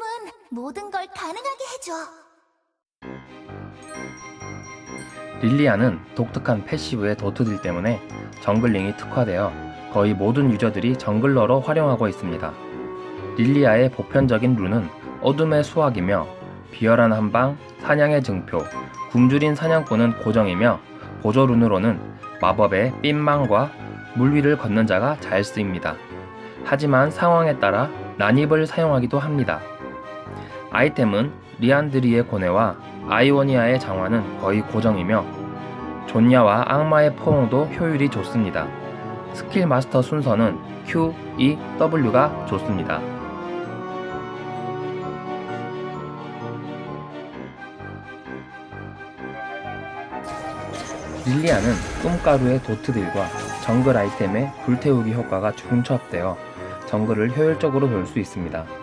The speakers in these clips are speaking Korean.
도움은 모든 걸 가능하게 해줘. 릴리아는 독특한 패시브의 도트들 때문에 정글링이 특화되어 거의 모든 유저들이 정글러로 활용하고 있습니다. 릴리아의 보편적인 룬은 어둠의 수확이며 비열한 한방, 사냥의 증표, 굶주린 사냥꾼은 고정이며 보조 룬으로는 마법의 삔망과 물 위를 걷는 자가 잘 쓰입니다. 하지만 상황에 따라 난입을 사용하기도 합니다. 아이템은 리안드리의 고뇌와 아이오니아의 장화는 거의 고정이며 존야와 악마의 포옹도 효율이 좋습니다. 스킬 마스터 순서는 Q, E, W가 좋습니다. 릴리아는 꿈가루의 도트들과 정글 아이템의 불태우기 효과가 중첩되어 정글을 효율적으로 돌 수 있습니다.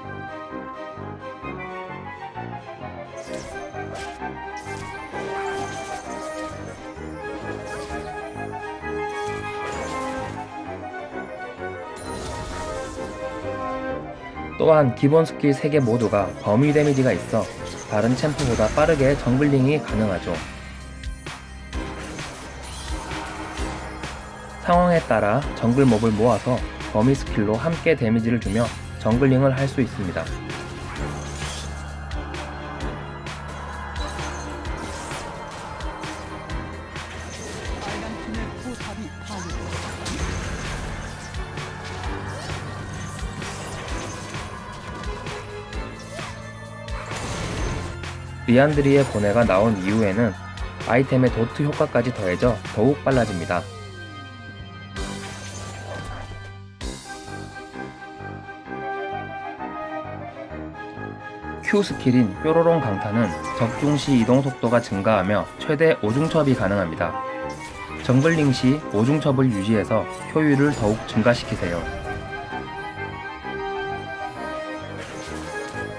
또한 기본 스킬 3개 모두가 범위 데미지가 있어 다른 챔프보다 빠르게 정글링이 가능하죠. 상황에 따라 정글 몹을 모아서 범위 스킬로 함께 데미지를 주며 정글링을 할 수 있습니다. 리안드리의 고뇌가 나온 이후에는 아이템의 도트 효과까지 더해져 더욱 빨라집니다. Q 스킬인 뾰로롱 강타는 적중 시 이동 속도가 증가하며 최대 5중첩이 가능합니다. 정글링 시 5중첩을 유지해서 효율을 더욱 증가시키세요.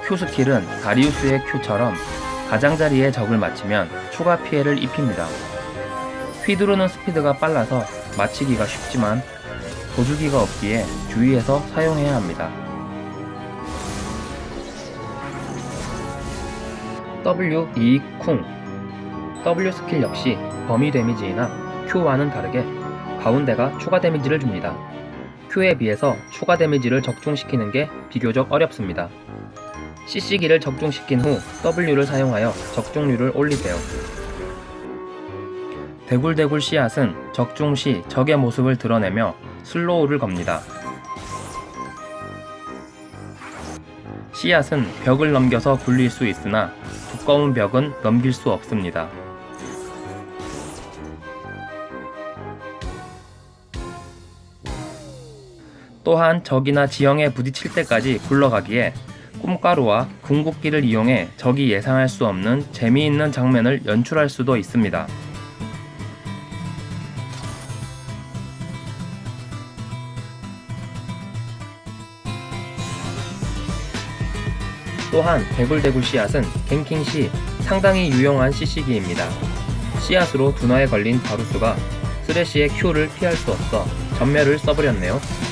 Q 스킬은 다리우스의 Q처럼 가장자리에 적을 맞히면 추가 피해를 입힙니다. 휘두르는 스피드가 빨라서 맞히기가 쉽지만 도주기가 없기에 주의해서 사용해야 합니다. W, E, 쿵 W 스킬 역시 범위 데미지이나 Q와는 다르게 가운데가 추가 데미지를 줍니다. Q에 비해서 추가 데미지를 적중시키는 게 비교적 어렵습니다. CC기를 적중시킨 후 W를 사용하여 적중률을 올리세요. 대굴대굴 씨앗은 적중 시 적의 모습을 드러내며 슬로우를 겁니다. 씨앗은 벽을 넘겨서 굴릴 수 있으나 두꺼운 벽은 넘길 수 없습니다. 또한 적이나 지형에 부딪힐 때까지 굴러가기에 꿈가루와 궁극기를 이용해 적이 예상할 수 없는 재미있는 장면을 연출할 수도 있습니다. 또한 대굴대굴 씨앗은 갱킹 시 상당히 유용한 CC기입니다. 씨앗으로 둔화에 걸린 바루스가 쓰레쉬의 Q를 피할 수 없어 전멸을 써버렸네요.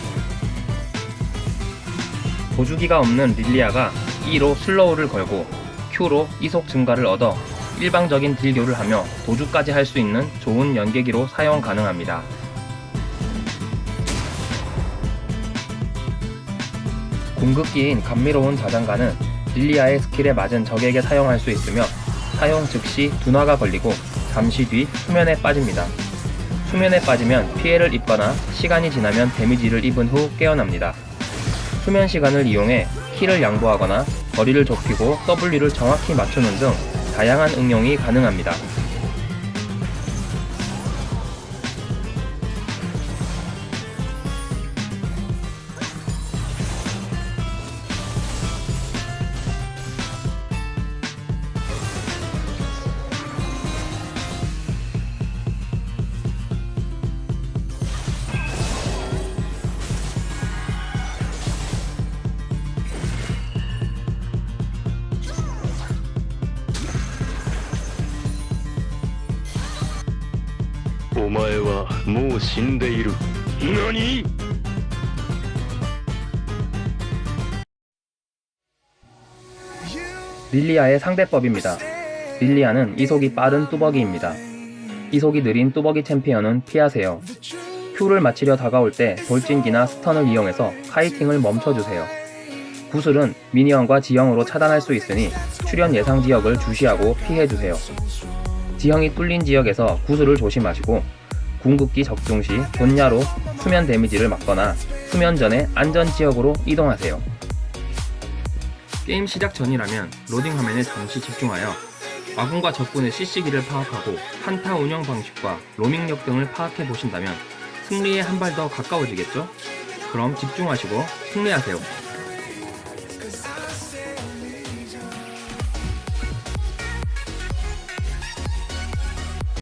보주기가 없는 릴리아가 E로 슬로우를 걸고 Q로 이속 증가를 얻어 일방적인 딜교를 하며 도주까지 할 수 있는 좋은 연계기로 사용 가능합니다. 궁극기인 감미로운 자장가는 릴리아의 스킬에 맞은 적에게 사용할 수 있으며 사용 즉시 둔화가 걸리고 잠시 뒤 수면에 빠집니다. 수면에 빠지면 피해를 입거나 시간이 지나면 데미지를 입은 후 깨어납니다. 수면 시간을 이용해 키를 양보하거나 거리를 좁히고 W를 정확히 맞추는 등 다양한 응용이 가능합니다.「 お前はもう死んでいる」何 릴리아는 릴리아의 상대법입니다. 릴리아는 이속이 빠른 뚜벅이입니다. 이속이 느린 뚜벅이 챔피언은 피하세요. Q를 맞히려 다가올 때 돌진기나 스턴을 이용해서 카이팅을 멈춰주세요. 구슬은 미니언과 지형으로 차단할 수 있으니 출현 예상 지역을 주시하고 피해주세요. 지형이 뚫린 지역에서 구슬을 조심하시고 궁극기 적중 시 존야로 수면 데미지를 막거나 수면 전에 안전 지역으로 이동하세요. 게임 시작 전이라면 로딩 화면에 잠시 집중하여 아군과 적군의 CC기를 파악하고 한타 운영 방식과 로밍력 등을 파악해 보신다면 승리에 한 발 더 가까워지겠죠? 그럼 집중하시고 승리하세요.